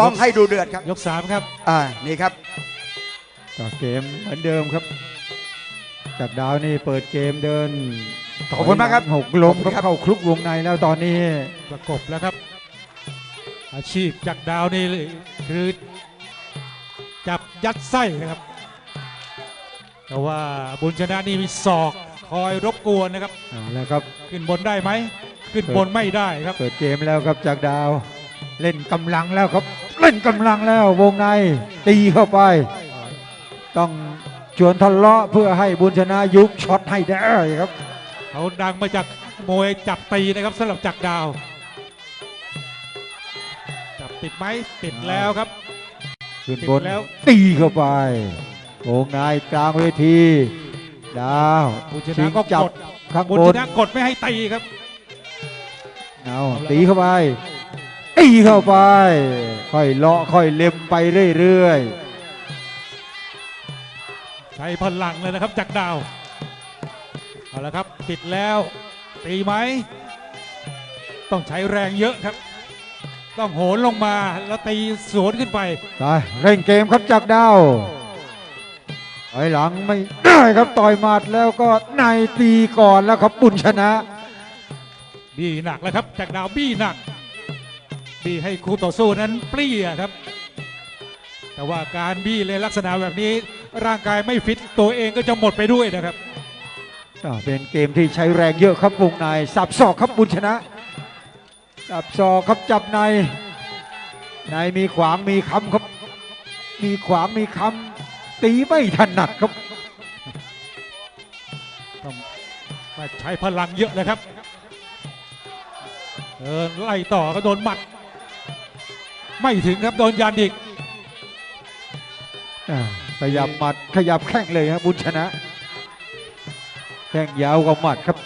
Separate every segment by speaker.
Speaker 1: ต้องให้ดูเดือดครับ
Speaker 2: ยกสามครับ
Speaker 1: อ่านี่ครับ
Speaker 3: ก็เกมเหมือนเดิมครับ จากดาวนี่เปิดเกมเดิน
Speaker 1: ขอบคุณมากครับ
Speaker 3: หกล้ม
Speaker 1: ขอบคุณครับ
Speaker 3: เข้าคลุกวงในแล้วตอนนี้
Speaker 2: ประกบแล้วครับ อาชีพจากดาวนี่คือจับยัดไส้นะครับ แต่ว่าบุญชนะนี่มีศอกคอยรบกวนนะครับ
Speaker 3: เอาแล้วครับ
Speaker 2: ขึ้นบนได้ไหม ขึ้นบนไม่ได้ครับ
Speaker 3: เปิดเกมแล้วครับจากดาว เล่นกำลังแล้วครับ เล่นกำลังแล้ววงในตีเข้าไป ต้องชวนทะเลาะเพื่อให้บุญชนะยุบช็อตให้ได้ครับ
Speaker 2: เขาดังมาจากมวยจับตีนะครับสำหรับจักรดาว จับติดไหมติดแล้วครับ
Speaker 3: ขึ้น
Speaker 2: ติด
Speaker 3: บน
Speaker 2: แล้ว
Speaker 3: ตีเข้าไปวงในกลางเวทีดาว
Speaker 2: บุญช
Speaker 3: ชิ
Speaker 2: นะ
Speaker 3: ง
Speaker 2: ก็
Speaker 3: จับ
Speaker 2: กด
Speaker 3: ข้าง
Speaker 2: บุญ
Speaker 3: บ
Speaker 2: ช
Speaker 3: น
Speaker 2: นะกดไม่ให้ตีครับ
Speaker 3: เอา
Speaker 2: เอาละ
Speaker 3: ตีเข้าไป ตีเข้าไป ค่อยเลาะค่อยเล็มไปเรื่อย
Speaker 2: ใช้พลังเลยนะครับจักรดาว เอาละครับติดแล้ว ตีไหม ต้องใช้แรงเยอะครับ ต้องโหนลงมาแล้วตีสวนขึ้นไป
Speaker 3: ๆไปเร่งเกมครับจากดาวถอยหลังไม่ได้ครับต่อยหมัดแล้วก็ในตีก่อนแล้วครับบุญชนะ
Speaker 2: บี้หนักแล้วครับจากดาวบี้หนัก บี้ให้คู่ต่อสู้นั้นเปรี้ยครับ แต่ว่าการบี้ในลักษณะแบบนี้ร่างกายไม่ฟิตตัวเองก็จะหมดไปด้วยนะครับ
Speaker 3: อ่าเป็นเกมที่ใช้แรงเยอะครับวงในสับศอกครับบุญชนะสับศอกครับจับในในมีขวางมีคำครับ มีขวางมีคำตีไม่ถนัดครับ
Speaker 2: ต้องมาใช้พลังเยอะเลยครับเดินไล่ต่อก็โดนหมัด ไม่ถึงครับโดนยันอีก
Speaker 3: อ่าขยับหมัดขยับแข้งเลยครับบุญชนะ แข้งยาวกว่าหมัดครับ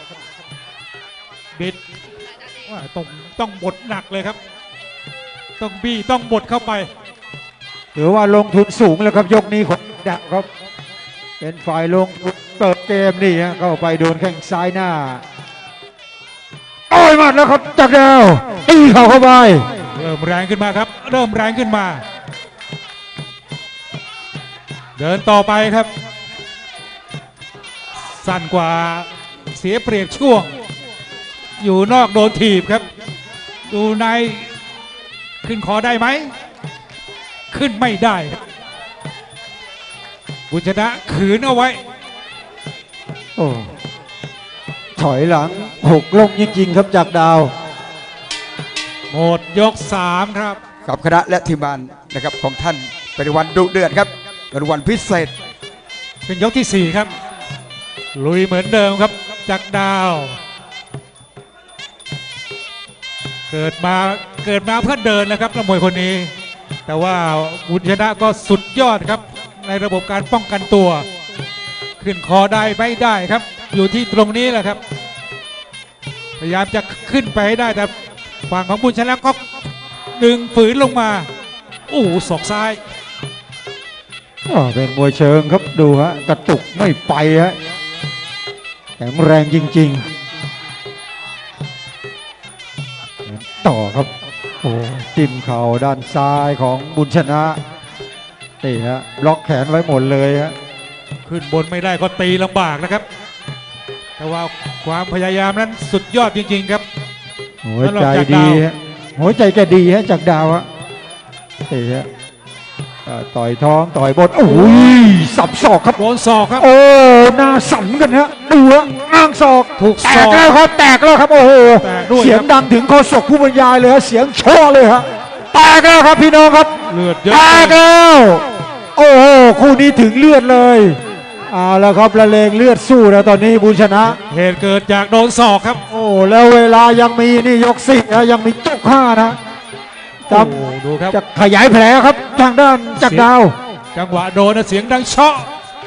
Speaker 2: บิดว่าต้องต้องบดหนักเลยครับ ต้องบี้ต้องบดเข้าไป
Speaker 3: ถือว่าลงทุนสูงแล้วครับยกนี้ของดะครับ เป็นฝ่ายลงทุนเปิดเกมนี่ฮะเข้าไปโดนแข้งซ้ายหน้าต่อยหมัดแล้วครับจากดาวตีเข่าเข้าไป
Speaker 2: เริ่มแรงขึ้นมาครับ เริ่มแรงขึ้นมา เดินต่อไปครับ สั้นกว่าเสียเปรียบช่วง อยู่นอกโดนถีบครับดูในขึ้นคอได้ไหม ขึ้นไม่ได้ครับบุญชนะขืนเอาไว้
Speaker 3: โอ้ถอยหลังหกล้มจริงๆครับจากดาว
Speaker 2: หมดยก3ครับ
Speaker 1: กับคณะและทีมงานนะครับของท่านเป็นวันดุเดือดครับเป็นวันพิเศษ
Speaker 2: เป็นยกที่4ครับ ลุยเหมือนเดิมครับจากดาว เกิดมาเกิดมาเพื่อเดินนะครับนักมวยคนนี้ แต่ว่าบุญชนะก็สุดยอดครับ ในระบบการป้องกันตัว ขึ้นคอได้ไม่ได้ครับ อยู่ที่ตรงนี้แหละครับ พยายามจะขึ้นไปให้ได้แต่ ฝั่งของบุญชนะก็ดึงฝืนลงมาโอ้โหศอกซ้าย
Speaker 3: อ่าเป็นมวยเชิงครับดูฮะกระตุกไม่ไปฮะแข็งแรงจริงๆ ต่อครับโอ้จิ้มเข่าด้านซ้ายของบุญชนะนี่ฮะล็อกแขนไว้หมดเลยฮะ
Speaker 2: ขึ้นบนไม่ได้ก็ตีลำบากนะครับ แต่ว่าความพยายามนั้นสุดยอดจริง ๆ ครับ
Speaker 3: หัวใจ
Speaker 2: สำหรับจาก
Speaker 3: ดี
Speaker 2: ดาว
Speaker 3: ฮะหัวใจแกดีฮะจากดาวฮะนี่ฮะอ่าต่อยท้องต่อยบนโอ้ยสับศอกครับ
Speaker 2: โดนศอกครับ
Speaker 3: โอ้หน้าสั่นกันฮะดูฮะอ้างศอก
Speaker 2: ถูก
Speaker 3: แต
Speaker 2: ศอก
Speaker 3: กแล้วครับแตกแล้วครับโอ้โห
Speaker 2: แตกด้วย
Speaker 3: เสียง
Speaker 2: ครับ
Speaker 3: ดังถึงโฆษกผู้บรรยายเลยฮะเสียงโชอเลยฮะแตกแล้วครับพี่น้องครับ
Speaker 2: เลือดเยอะ
Speaker 3: แตกแล้วโอ้โหคู่นี้ถึงเลือดเลย เอาแล้วครับละเลงเลือดสู้แล้วตอนนี้บุญชนะ
Speaker 2: เหตุเกิดจากโดนศอกครับ
Speaker 3: โอ้แล้วเวลายังมีนี่ยกสี่นะยังมียกห้านะจ
Speaker 2: โอ้โหดูครับำ
Speaker 3: จะขยายแผลครับทางด้านจักรดาว
Speaker 2: จังหวะโดนนะเสียงดังเชาะ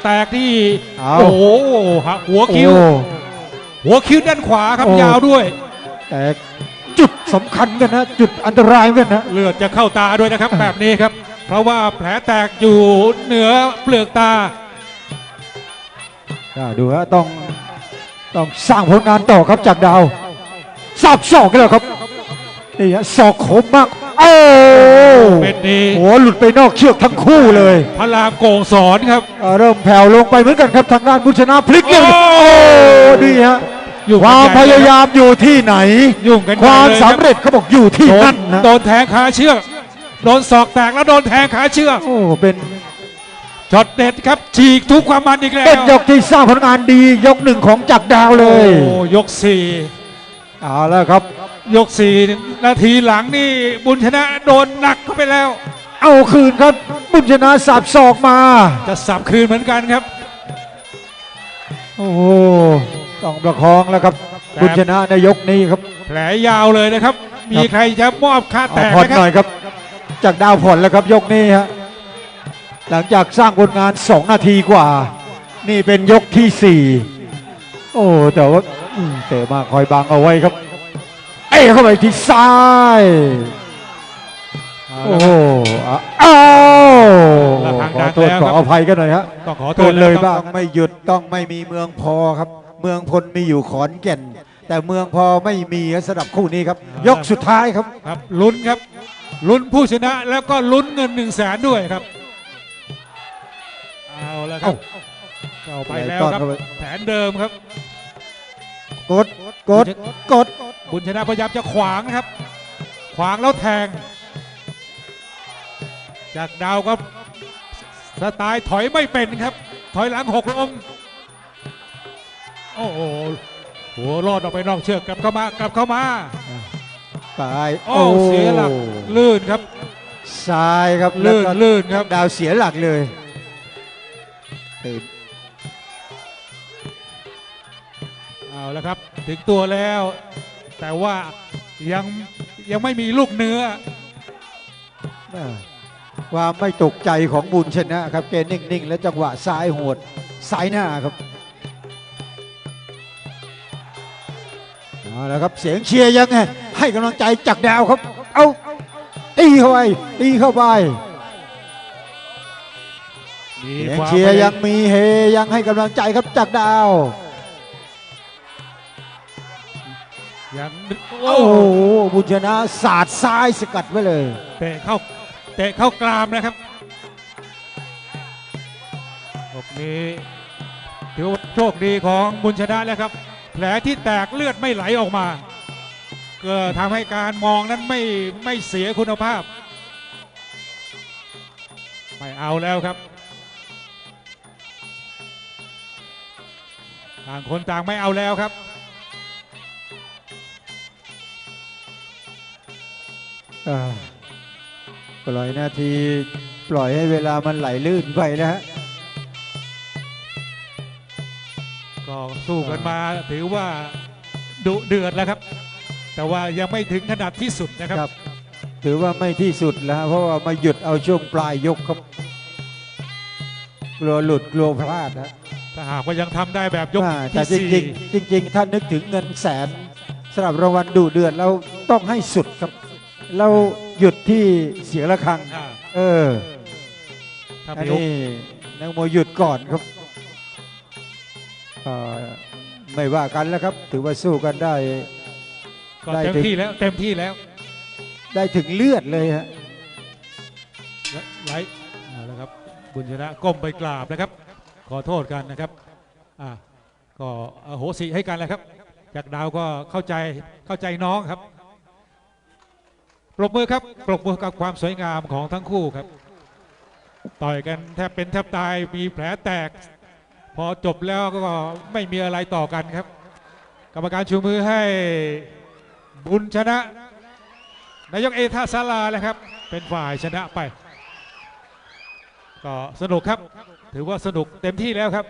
Speaker 2: แตกที่
Speaker 3: เอา
Speaker 2: โอ้โหหักหัวคิ้ว
Speaker 3: โอ้
Speaker 2: หัวคิ้วด้านขวาครับ
Speaker 3: โอ้
Speaker 2: ยาวด้วย
Speaker 3: แต่จุดสำคัญกันนะ จุดอันตรายกันนะ
Speaker 2: เลือดจะเข้าตาด้วยนะครับ แบบนี้ครับ เพราะว่าแผลแตกอยู่เหนือเปลือกตา
Speaker 3: อ่า ดูฮะต้องต้องสร้างผลงานต่อครับจากดาวสับศอกกันแล้วครับนี่ฮะศอกคมมากโอ้
Speaker 2: เป็นดี
Speaker 3: หลุดไปนอกเชือกทั้งคู่เลย
Speaker 2: พระรามโกงสอนครับ
Speaker 3: เอ่อเริ่มแผ่วลงไปเหมือนกันครับทางด้านบุญชนะพลิกเกม
Speaker 2: โอ้
Speaker 3: โอ้ดีฮะ
Speaker 2: ยุ่ง
Speaker 3: ค
Speaker 2: กัน
Speaker 3: วาม
Speaker 2: ใหญ่
Speaker 3: พ
Speaker 2: เลย
Speaker 3: ยายามอยู่ที่ไหน
Speaker 2: ยุ่งกันให
Speaker 3: ค
Speaker 2: ญ่
Speaker 3: วาม
Speaker 2: เลยครับ
Speaker 3: สำเร็จเขาบอกอยู่ที่
Speaker 2: โด
Speaker 3: นั่
Speaker 2: น
Speaker 3: นนะ
Speaker 2: โดนแทงขาเชือกโดนศอกแตกแล้วโดนแทงขาเชือก
Speaker 3: โอ้เป็น
Speaker 2: ช็อตเด็ดครับฉีกทุกความมันอีกแล้ว
Speaker 3: เป็นยกที่สร้างผลงานดียกหนึ่งของจักรดาวเลย
Speaker 2: โอ้ยกสี่
Speaker 3: เอาแล้วครับ
Speaker 2: ยกสี่นาทีหลังนี่บุญชนะโดนหนักเข้าไปแล้ว
Speaker 3: เอาคืนครับ บุญชนะสับศอกมา
Speaker 2: จะสับคืนเหมือนกันครับ
Speaker 3: โอ้โหต้องประคองแล้วครับ
Speaker 2: แต่
Speaker 3: บุญชนะในยกนี้ครับ
Speaker 2: แผลยาวเลยนะครับ มีใครจะมอบค่าแต
Speaker 3: เอา
Speaker 2: ก
Speaker 3: ผ่อน
Speaker 2: ไหมค
Speaker 3: หน่
Speaker 2: รั
Speaker 3: อบยครับจากดาวผ่อนแล้วครับยกนี้ฮะ หลังจากสร้างผลงาน 2 นาทีกว่า นี่เป็นยกที่ 4 โอ้ แต่ว่าอืมเตะมาคอยบังเอาไว้ครับ เอ้เข้าไปที่ซ้ายโอ้โหอะอ้าว
Speaker 2: ระฆัง
Speaker 3: ข
Speaker 2: ดั
Speaker 3: องโทษ
Speaker 2: แล้ว
Speaker 3: ข
Speaker 2: ค
Speaker 3: อ
Speaker 2: รับ
Speaker 3: อภัยกันหน่อยฮะ
Speaker 2: ต้องขอโท
Speaker 3: เกิ
Speaker 2: ษ
Speaker 3: นเลย
Speaker 2: นะครับ
Speaker 3: บ้าง
Speaker 1: ต้องไม่หยุดต้องไม่มีเมืองพอครับ เมืองพลมีอยู่ขอนแก่น แต่เมืองพอไม่มีสำหรับคู่นี้ครับ ยกสุดท้ายครับ
Speaker 2: ครับลุ้นครับลุ้นผู้ชนะแล้วก็ลุ้นเงินหนึ่งแสนด้วยครับ เอาแล้วครับเข้าไปแล้วครับ
Speaker 1: เข้าไป
Speaker 2: แผนเดิมครับ
Speaker 1: กดกดกด
Speaker 2: บุญชนะพยายามจะขวางนะครับ ขวางแล้วแทง จากดาวก็สไตล์ถอยไม่เป็นครับ ถอยหลังหกล้มโอ้โหหัวรอดออกไปนอกเชือกกลับเข้ามากลับเข้ามา
Speaker 1: ตาย
Speaker 2: โอ้เสียหลักลื่นครับ
Speaker 1: ซ้ายครับ
Speaker 2: ลื่น
Speaker 1: แล้วก็
Speaker 2: ลื่นครับ
Speaker 1: ดาวเสียหลักเลย ตื่น
Speaker 2: เอาแล้วครับถึงตัวแล้ว แต่ว่ายังยังไม่มีลูกเนื้อ
Speaker 1: อ่าความไม่ตกใจของบุญชนะครับแกนิ่ง ๆ และจังหวะซ้ายโหดซ้ายหน้าครับเอาละครับเสียงเชียร์ยังไงให้กำลังใจจากดาวครับ เอาตีเข้าไปตีเข้าไป
Speaker 2: มี
Speaker 1: เสียง
Speaker 2: ความ
Speaker 1: เชียร์ยังมีเฮยังให้กำลังใจครับจากดาว
Speaker 2: ยัง
Speaker 1: โอ้โหบุญชนะสาดซ้ายสกัดไว้เลย
Speaker 2: เตะเข้าเตะเข้ากรามนะครับตกนี้ถือว่าโชคดีของบุญชนะแล้วครับ แผลที่แตกเลือดไม่ไหลออกมาก็ทำให้การมองนั้นไม่ไม่เสียคุณภาพ ไม่เอาแล้วครับ ต่างคนต่างไม่เอาแล้วครับ
Speaker 1: อ่าปล่อยนาที ปล่อยให้เวลามันไหลลื่นไปนะฮะ
Speaker 2: ก็สู้กันมาถือว่าดุเดือดแล้วครับ แต่ว่ายังไม่ถึงขนาดที่สุดนะครับ
Speaker 1: ครับถือว่าไม่ที่สุดแล้วฮะเพราะว่ามาหยุดเอาช่วงปลายยกครับ กลัวหลุดกลัวพลาดนะ
Speaker 2: ถ้าหากว่ายังทำได้แบบยก
Speaker 1: อ่าแต่
Speaker 2: ที่
Speaker 1: จ
Speaker 2: สี่
Speaker 1: ริงๆจริง ๆ ถ้านึกถึงเงินแสนสำหรับรางวัลดุเดือดเราต้องให้สุดครับ เราหยุดที่เสียงระฆัง
Speaker 2: อ่า
Speaker 1: เออ
Speaker 2: ถ้า
Speaker 1: อัน
Speaker 2: มีโอ
Speaker 1: นี้นักมวยหยุดก่อนครับอ่าไม่ว่ากันแล้วครับ ถือว่าสู้กันได้
Speaker 2: ก็
Speaker 1: ได้
Speaker 2: เต็ม
Speaker 1: ถึง
Speaker 2: ที่แล้วเต็มที่แล้ว
Speaker 1: ได้ถึงเลือดเลยฮะ
Speaker 2: ไหลเอาละครับบุญชนะก้มไปกราบนะครับ ขอโทษกันนะครับอ่าก็โหสิให้กันแหละครับ จากดาวก็เข้าใจเข้าใจน้องครับปรบมือครับปรบมือกับความสวยงามของทั้งคู่ครับ ต่อยกันแทบเป็นแทบตายมีแผลแตก พอจบแล้วก็ไม่มีอะไรต่อกันครับ กรรมการชูมือให้บุญชนะ นายกเอท่าศาลาเลยครับ เป็นฝ่ายชนะไป ก็สนุกครับ ถือว่าสนุกเต็มที่แล้วครับ